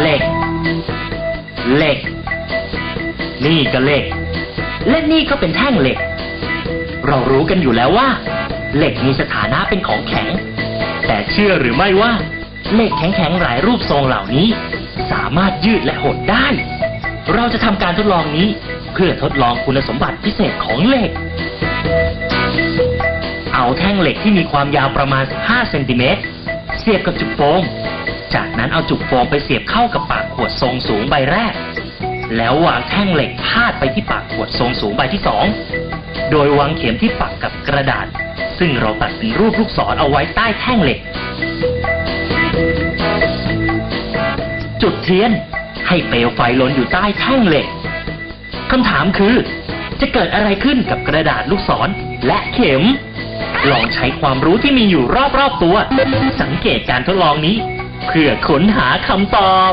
เหล็ก เหล็ก นี่ก็เหล็ก และนี่ก็เป็นแท่งเหล็ก เรารู้กันอยู่แล้วว่า เหล็กมีสถานะเป็นของแข็ง แต่เชื่อหรือไม่ว่า เหล็กแข็งๆหลายรูปทรงเหล่านี้ สามารถยืดและหดได้ เราจะทำการทดลองนี้ เพื่อทดลองคุณสมบัติพิเศษของเหล็ก เอาแท่งเหล็กที่มีความยาวประมาณ15เซนติเมตรเสียบกับจุกโฟม นั้นเอาจุกโฟมไปเสียบเข้ากับปากขวดทรงสูงใบแรก แล้ววางแท่งเหล็กพาดไปที่ปากขวดทรงสูงใบที่สองโดยวางเข็มที่ปักกับกระดาษ ซึ่งเราตัดเป็นรูปลูกศรเอาไว้ใต้แท่งเหล็ก จุดเทียนให้เปลวไฟลนอยู่ใต้แท่งเหล็กคำถามคือ จะเกิดอะไรขึ้นกับกระดาษลูกศรและเข็ม ลองใช้ความรู้ที่มีอยู่รอบๆตัว สังเกตการทดลองนี้ เพื่อค้นหาคำตอบ